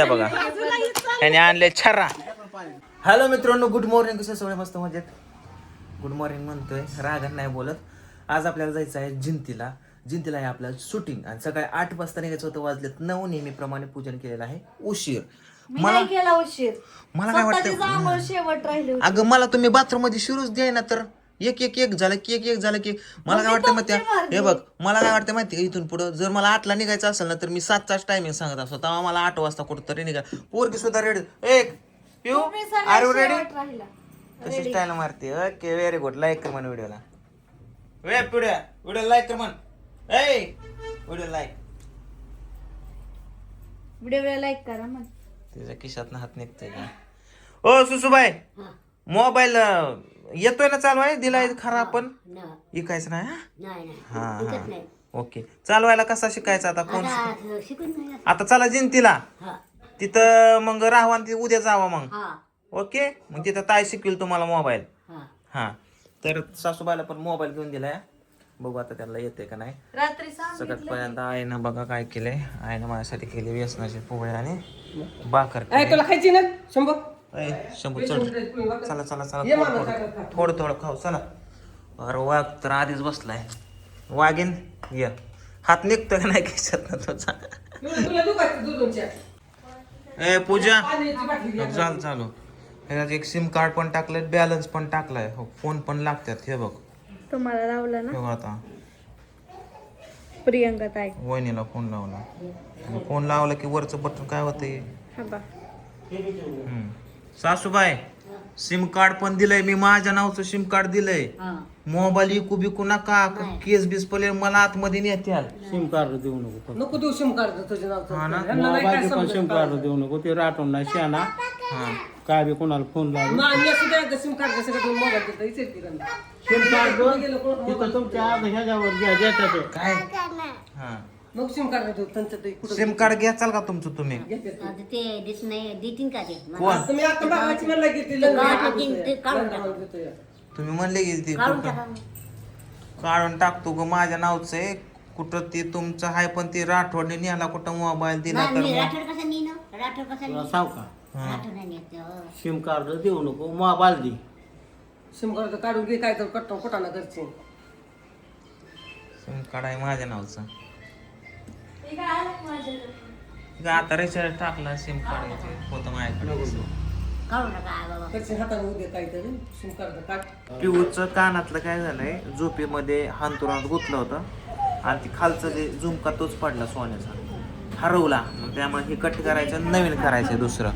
हे बघा. त्याने आणले छर्रा हॅलो मित्रांनो गुड मॉर्निंग कसे सगळे मस्त मजेत? गुड मॉर्निंग म्हणतोय. रागण नाही बोलत. आज आपल्याला जायचं आहे जिंतीला. जिंतीला आहे आपल्याला शूटिंग आणि सकाळी आठ वाजता निघायचं होतं वाजलेत नऊ नेहमीप्रमाणे पूजन केलेलं आहे उशीर. मला नाही केला उशीर. मला काय वाटतं? शेवट राहिली. अगं मला तुम्ही बाथरूममध्ये शिरूच द्याय ना तर. एक एक एक झालं की एक एक झालं की. मला काय वाटतं माहिती आहे? हे बघ मला काय वाटतं माहिती का इथून पुढं? जर मला आठला निघायचं असेल ना तर मी सातचाच टायमिंग सांगत असतो. तेव्हा मला आठ वाजता कुठं तरी निघा. पोरगी सुद्धा रेडी एक पिऊ. आर यू रेडी शेवट राहिला. तशी स्टाईल मारते. ओके व्हेरी गुड लाईक कर म्हण व्हिडिओला वे पिढ्या. व्हिडिओ लाईक कर म्हण. ए व्हिडिओ लाईक व्हिडिओ लाईक करा मग तिच्या खिशात हात निघतोय का? ओ सुसूबाई. मोबाईल येतोय ना चालवाय दिलाय खरा पण? इकायचं नाही हा? हा ओके. चालवायला कसा शिकायचा आता कोण? आता चला जिंतीला. तिथं मग राहवान ती उद्या जावा मग. हा. ओके? मग तिथं ताय शिकवेल तुम्हाला मोबाईल. हा. तर सासूबाईला पण मोबाईल घेऊन दिलाय. बघू आता त्यांना येते का नाही. सगळ्यात पहिल्यांदा आईनं बघा काय केलंय. आईनं माझ्यासाठी केली व्यसनाचे पोळे आणि बाकर. तुला खायची ना? शंभर शंभू चल चला चला. चला थोडं थोडं. थोडं थोडं खाऊ चला. अरे वाघ तर आधीच बसलाय. वाघीन? ये. हात निघतो का नाही खिशात तुझा? तुला दुखायचं दुधूनच्या ए पूजा. चाल चालू. ह्याच्यात एक सिम कार्ड पण टाकलंय बॅलन्स पण टाकलाय. हो फोन पण लागतात हे बघ. तुम्हाला लावलं ना? बघ आता. प्रियंका ताई. वहिनीला फोन लावला. आणि फोन लावला की वरचं बटन काय होतंय? हा बा. हम्म. सासूबाई सिम कार्ड पण दिलंय. मी माझ्या नावचं सिम कार्ड दिलंय. हा. मोबाईल इकू बिकू नका. केस बीस पले मला आतमध्ये नेत्याल. सिम कार्ड देऊ नको नको देऊ सिम कार्ड तुझ्या नावचं. हा ना? ह्यांना नाही काय मोबाईल पण. सिम कार्ड देऊ नको. ते राठून नाही शाना हा काय बी कोणाला फोन लावू. मा- मी सुद्धा एकदा सिम कार्ड. सिम कार्ड तुमच्या ह्याच्यावर घ्या. काय? हा. मग सिम कार्ड देऊ त्यांचं ते कुठं सिम कार्ड घ्याचाल का तुमचं तुम्ही? घेतात. आता ते देत नाही देतील का ते? कोण? तुम्ही आता बघायची म्हणलं की ते लग्न ते काढून टाका. तुम्ही म्हणले की ते काढून कुठं- टाका. काढून टाकतो ग माझ्या नावचं आहे. कुठं ते तुमचं आहे पण ते राठोडने न्याला कुठं मोबाईल दिला नाही, तर मी मग? राठोड कसा नेईन राठोड कसा तुला नेईन? सांग का? राठोड नाही नेत हो. सिम कार्ड देऊ नको मोबाईल दे. सिम कार्ड काढून घे काय तर कट्टा कुठाना घरचे? सिम कार्ड आहे माझ्या नावचं. आता रिचार्ज टाकला सिम कार्ड होतं माझ्याकडे. कार्ड काढ पिऊचं कानातलं काय झालंय झोपेमध्ये हांतुरात गुतलं होतं. आणि ती खालचं जे झुमका तोच पडला सोन्याचा. हरवला. मग त्यामुळे हे कट करायचं नवीन करायचं दुसरं.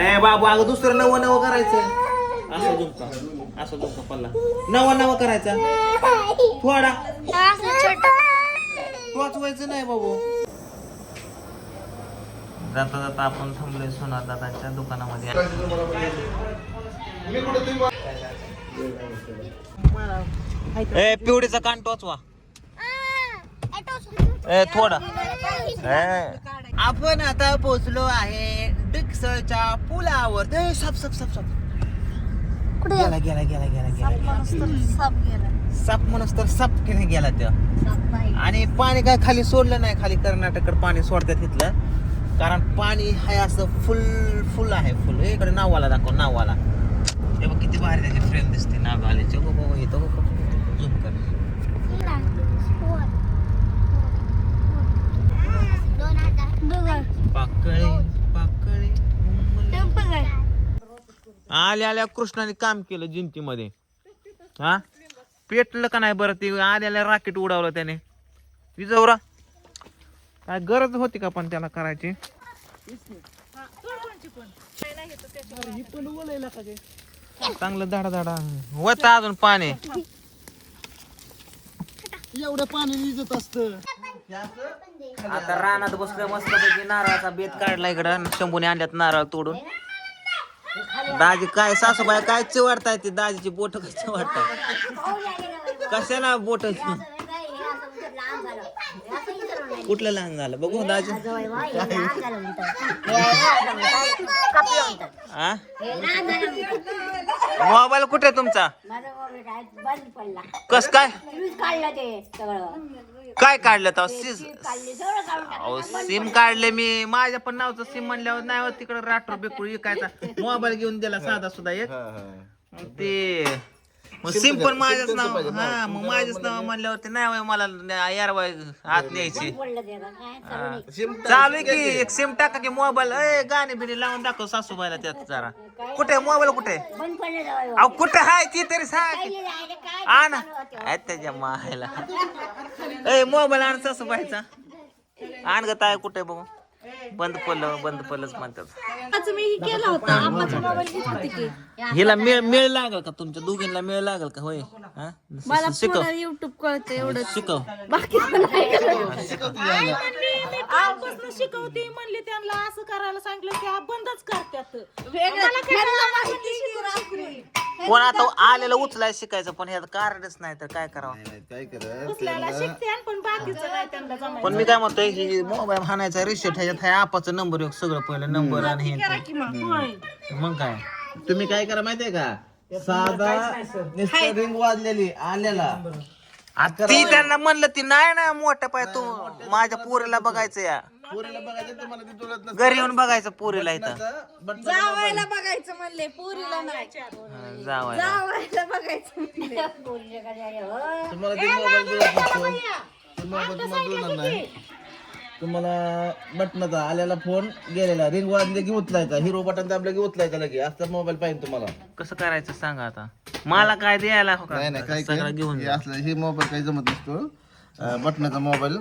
ए बाबू अगं दुसरं नवं नवं करायचं असं झुमका असं झुमका पडला. नवा नवा करायचा. थोडा वाचवायचं नाही बाबू. जाता जाता आपण थांबलोय सोनार दादाच्या दुकानामध्ये ए पिवडीचा कान टोचवा. ए थोडा. ए, आपण आता पोहोचलो आहे डिक्सळच्या पुलावर. ए, सप सप सप सप. गेला गेला गेला गेला गेला. सप म्हणूस तर सप किने गेला त्या आणि पाणी काय खाली सोडलं नाही खाली कर्नाटककडे पाणी सोडतात तिथलं कारण पाणी आहे असं फुल फुल आहे फुल हे इकडे नावाला दाखव नावाला हे बघ किती भारी त्याची फ्रेम दिसते नाव गो गो इथं गो झूम कर पाकळे पाकळे आल्या आल्या कृष्णाने काम केलं जिंतीमध्ये हा पेटलं का नाही बरं ते? आल्याला राकेट उडवलं त्याने. विजवरा काय गरज होती का पण त्याला करायची? चांगलं धाडा धाडा. वत अजून पाणी. एवढं पाणी विजत असतं. आता रानात बसलं मस्त नारळाचा बेत काढला इकडं. शंभूने आणल्यात नारळ तोडून. दाजी काय सासूबाई काय चिवडताय ती दाजीची बोट काय चिवडताय? कशाला बोट? कुठलं लहान झालं? बघू दाजी. आ? मोबाईल कुठे आहे तुमचा? कस काय? काढला ते सगळं काय काढलं तर सिम काढले मी. माझ्या पण नावचं सिम म्हणल्यावर नाही होत तिकडे राठोड बेकुळ विकायचा. मोबाईल घेऊन दिला साधा सुद्धा एक. ते मग सिम पण माझ्याच नाव हा मग माझ्याच नाव म्हणल्यावरती नाही होय मला यारवाय आत न्यायची. का काय? चालू आहे की एक सिम टाका की मोबाईल. ए गाणी बिणी लावून दाखव सासूबाईला त्यात जरा. कुठे मोबाईल कुठे? बंद पडलं जावं अहो कुठे आहे ती तरी सांग. काय आण आहे त्याच्या मायला. ए मोबाईल आण सासूबाईचा. आण ग ताय कुठे बघू? बंद पडलं बंद पडलंच म्हणतात. आज मी ही केला होता. आम्हाचा मोबाईल घेत होती की. हिला मेळ मेळ लागल का तुमच्या दोघींना मेळ लागल का? होय. हा? मला शिकव. पुन्हा युट्यूब कळतं एवढं शिकव. बाकी नाही करत. शिकवते म्हणले त्यांना. असं करायला सांगितलं त्या बंदच करतात. माहिती की. कोण आता आलेलं उचलाय शिकायचं पण ह्यात कारणच नाही तर काय करावं? काय करत उचलायला शिकते पण बाकीचं नाही त्यांना जमायचं. पण मी काय म्हणतोय ही मोबाईल हाणायचा रिसेट ह्याच्यात हाय आपाचा नंबर एक सगळं पहिलं नंबर आणि हे. ते. मग. काय? तुम्ही काय करा माहितीये का? साधा रिंग वाजलेली आलेला. ती त्यांना म्हणलं ती नाही ना मोठ्या पाय तू माझ्या पोरीला बघायचं या. पोरीला बघायचं तुम्हाला ती जुळत घरी येऊन बघायचं पोरीला इथं. नसतं जावायला बघायचं म्हणले पुरीला नाही. जावायला बघायचं म्हणले. हो? तुम्हाला ते मोबाईल जुळत नसतो ते मोबाईल तुम्हाला जुळणार नाही तुम्हाला बटनाचा आलेला फोन गेलेला. रिंग वाजले की उचलायचा. हिरो बटन दाबलं की उचलायचा लगे असं मोबाईल पाहिजे तुम्हाला. कसं करायचं सांगा आता? मला काय द्यायला हो का? नाही नाही काय सगळं घेऊन हे असलं हे मोबाईल काही जमत नसतो. बटनाचा मोबाईल.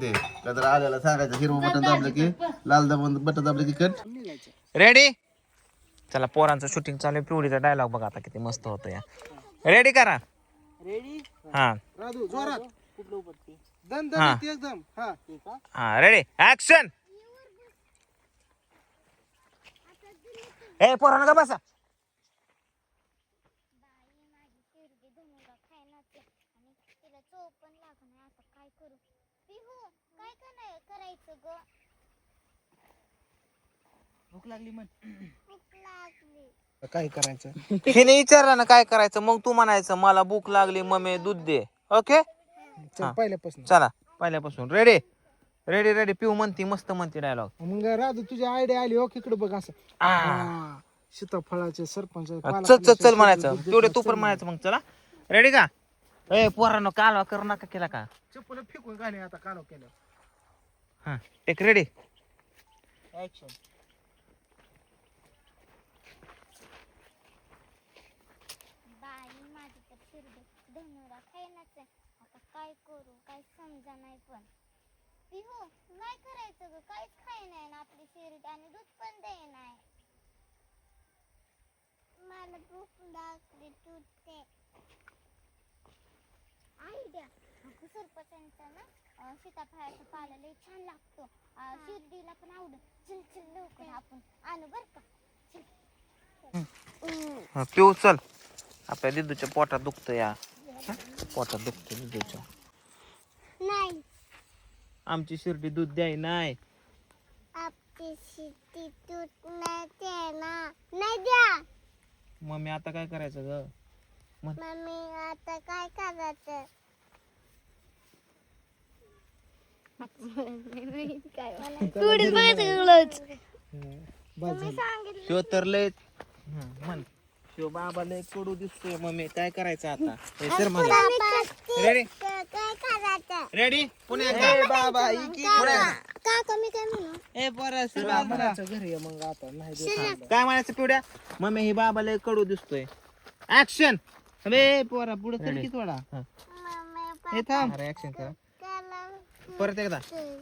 दे. का जर आल्याला सांगायचं. हिरो बटन दाबलं की लाल दाबून बटन दाबलं की कट. रेडी चला पोरांचं शूटिंग चालू आहे. पिवडीचा डायलॉग बघा आता किती मस्त होतं या रेडी करा? रेडी हा. हा. हा. रेडी ऍक्शन ए पोरांनो का बसा. चव पण लागणार आता काय करू? पिहू काय कराय करायचं ग? भूक लागली भूक लागली. काय करायचं? हिने विचारलं ना काय करायचं मग तू म्हणायचं मला भूक लागली मम्मी दूध दे. ओके पहिल्यापासून. चला. पहिल्यापासून. रेडी रेडी रेडी पिऊ म्हणती मस्त म्हणती डायलॉग मग राजू तुझी आयडिया आली हो इकडे बघ असं. सीताफळाचे सरपंच चल चल चल म्हणायचं. तेवढे तू पण म्हणायचं मग चला. रेडी का? ए पोरांनो कालवा करू नका केला का? चप्पल फेकून गाणे आता कानो केलं हा टेक रेडी बाई माझी तर शिरडे धनुरा खायनाच आहे. आता काय करू काय समजा नाही पण. पिहू काय करायचं ग काहीच खाय नाही ना आपली शिरडी आणि दूध पण दे नाही. मला भूक लागली दूध दे. आयडिया सरपंचांचा ना सीताफळाचा पाला छान लागतो. शिर्डीला पण आवडत चल चल लवकर आपण आणू बर का. हा, पिऊ चल. आपल्या दिदूच्या पोटात दुखतं या हा? पोटात दुखतं दिदूच्या. नाही. आमची शिर्डी दूध द्याय नाही. आपली शेती दूध नाही देणार. नाही द्या. मम्मी आता काय करायचं ग? मम्मी आता काय करायचं? बघायचं शिव तर लय हं, म्हण. शिव बाबा लय कडू दिसतोय मम्मी. काय करायचं आता? सर म्हणे. रेडी रेडी पुण्या बाबा ए घरी मग आता नाही काय म्हणायचं पिवड्या? मम्मी ही बाबा लय कडू दिसतोय. ऍक्शन अरे पोरा पुढे थोडा मम्मी हे. थांब. ऍक्शन करा. परत एकदा.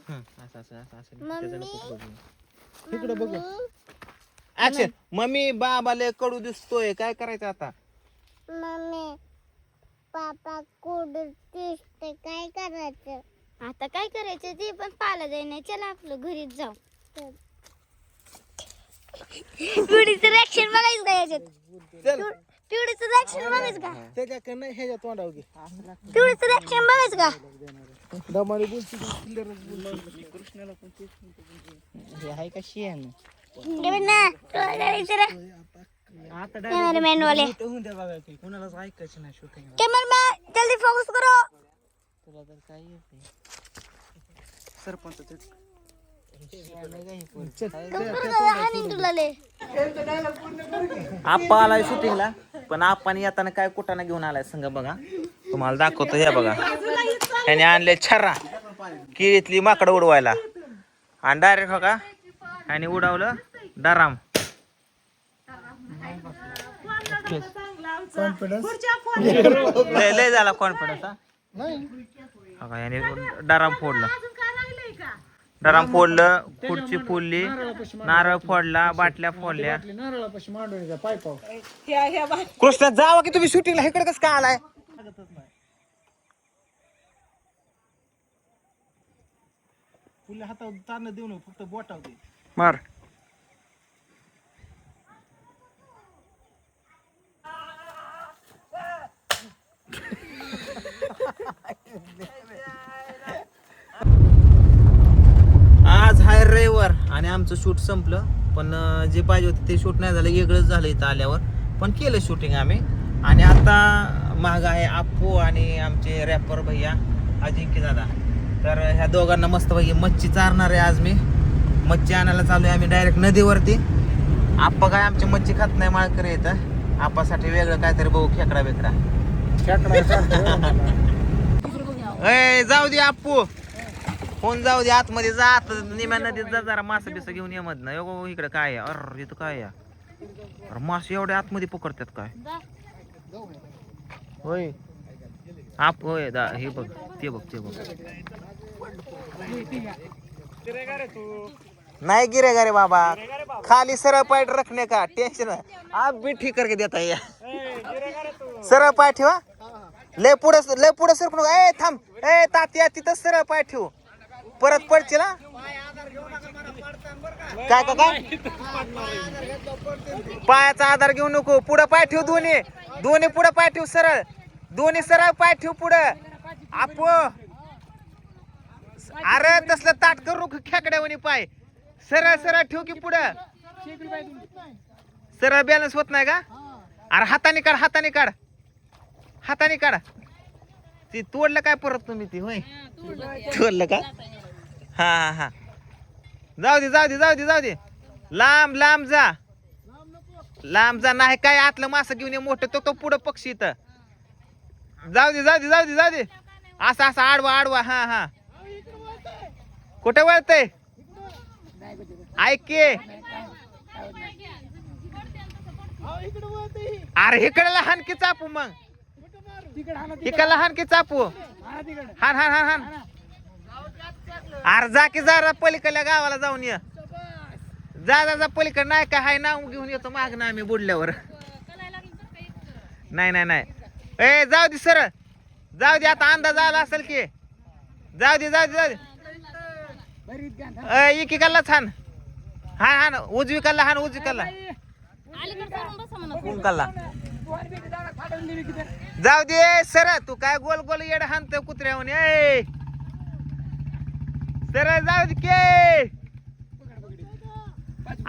हं, असं असं असं असं. त्याचं नको बघू. इकडे बघ. ऍक्शन मम्मी बाबा लय कडू दिसतोय. काय करायचं आता? मम्मी पापा कोड दिसते काय करायचं? आता काय करायचं? ते पण पाला जाईना. चला आपलं घरीच जाऊ. पिवडीचं रिॲक्शन बघायचं का याच्यात? पिवडीचं रिॲक्शन बघायचं का? त्याच्या नाही ह्याच्या तोंडावर घे. पिवडीचं रिॲक्शन बघायचं का? दमाने बोलची आहे का शेण? कॅमेरामॅन वाले. कोणालाच ऐकायचं नाही शूटिंग कॅमेरामॅन जल्दी फोकस करो. तुला तर काय येते सरपंच आप्पा आलाय शूटिंगला पण आप्पाने येताना काय कुटाणा घेऊन आलाय? संग बघा. तुम्हाला दाखवतो हे बघा. त्याने आणले छर्रा. किळीतली माकडं उडवायला. आणि डायरेक्ट हो का? आणि उडवलं डराम लय लय झाला कॉन्फिडन्स हा? का, याने डराम फोडलं. डराम फोडलं खुर्ची फोडली नारळ फोडला बाटल्या फोडल्या. कृष्णा जावा की तुम्ही शूटिंगला इकडे कसं काय आलाय? फुले हातावर ताण देऊ नको फक्त बोटावते मार. आज हाय रविवार आणि आमचं शूट संपलं. पण जे पाहिजे होते ते शूट नाही झालं वेगळंच झालं इथं आल्यावर. पण केलं शूटिंग आम्ही. आणि आता महाग आहे आप्पू आणि आमचे रॅपर भैया अजिंक्य दादा. तर ह्या दोघांना मस्त पैकी मच्छी चारणार आहे आज मी. मच्छी आणायला चालू आहे आम्ही डायरेक्ट नदीवरती. आप्पा काय आमची मच्छी खात नाही माळकरी येतं आप्पासाठी वेगळं काहीतरी बघू खेकडा बेकडा. ए जाऊ दे आप्पू. फोन जाऊ दे आतमध्ये जा आत निम्या नदीत जा जरा मास बिस घेऊन ये मधनं. यो इकडे काय आहे? अर इथं काय आहे? अरे मास एवढ्या आतमध्ये पकडतात काय? होय. आप होय दा हे बघ ते बघ ते बघ. नाही गिरे रे बाबा. खाली सरळ पाठ रखने का? टेन्शन आप भी ठीक करके देता या सरळ पाय ठेवा. लय पुढे लय पुढे सरकू नका. ए थांब. ए तात्या तिथं सरळ पाय ठेवू. परत पडशील ना काय का काय? पायाचा आधार घेऊ नको. पुढं पाय ठेवू दोन्ही. दोन्ही पुढं पाय ठेवू सरळ. दोन्ही सरळ पाय ठेवू पुढं. आपो अरे तसलं ताट करू नको खेकड्यावानी पाय. सरळ सरळ ठेव की पुढं. सरळ बॅलन्स होत नाही का? अरे हाताने काढ हाताने काढ. हाताने काढ. ती तोडलं काय परत तुम्ही ती होय? तोडलं का? हा हा हा. जाऊ दे जाऊ दे जाऊ दे जाऊ दे. लांब लांब जा. लांब जा नाही काय आतलं मासं घेऊन ये मोठं तो तो पुढं पक्षी इथं. जाऊ दे जाऊ दे जाऊ दे जाऊ दे. असं असं आडवा आडवा हा हा. कुठे वळतय ऐक की. अरे इकडे लहान की चापू मग. इकडे लहान की चापू. हान हान हान हान. अरे जा की जा पलीकडल्या गावाला जाऊन ये. जा जा जा पलीकडे. नाही काय हाय नाव घेऊन येतो माग ना आम्ही बुडल्यावर. नाही नाही नाही. ए जाऊ दे सर जाऊ दे आता अंदाज आला असेल की. जाऊ दे जाऊ दे जाऊ दे. एकीकडला छान हा हा उजवी कल्ला हा उजवी कल्ला जाऊ दे सर तू काय गोल गोल येड हाणत कुत्र्याहून ए. सर जाऊ दे के.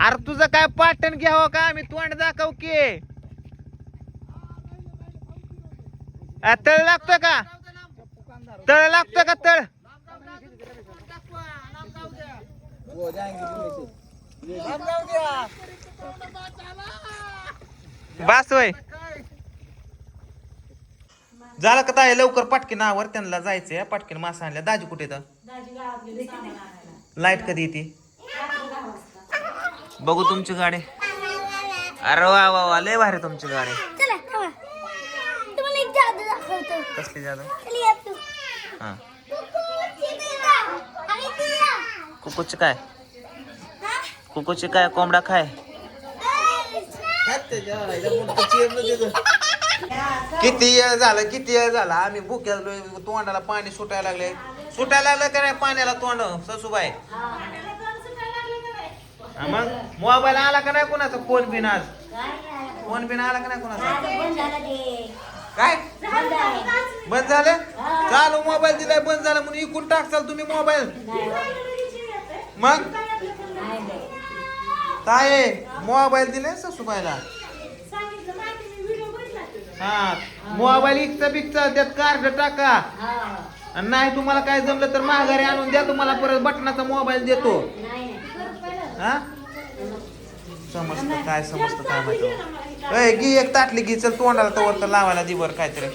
अरे तुझं काय पाटण घ्यावं का? आम्ही तोंड दाखव की. तळ लागतोय का? तळ लागतोय का तळ? बास होय. झालं का ताई? लवकर पाटकीन आवर त्यांना जायचंय. पाटकीन मासा आणल्या. दाजी कुठे तर लाइट कधी येते? बघू तुमची गाडी. अरे वा वा वा. लय भारी तुमची गाडी. कसली जादा. हा आणि ती या. कुकुची काय? कुकुची काय? कोंबडा खाय. किती वेळ झालं किती वेळ झाला? आम्ही भुक्यालो तोंडाला पाणी सुटायला लागले. सुटायला लागलं का नाही पाण्याला तोंड ससूबाई? हा मग? मोबाईल आला का नाही कोणाचा? फोन बिन आज? फोन बिन आला का नाही कोणाचा? काय? बंद झालं? चालू मोबाईल दिलाय बंद झाला म्हणून इकून टाकचाल तुम्ही मोबाईल. मग? ताये मोबाईल दिले ससूबाईला? हा मोबाईल इकचा बिकचा त्यात कार्ड टाका. आणि नाही तुम्हाला काय जमलं तर माघारी आणून द्या तुम्हाला परत बटनाचा मोबाईल देतो. हा? समजतं काय समजतं काय माहिती. अय एक ताटली गी चल तोंडाला तवर तर लावायला दिवर काहीतरी.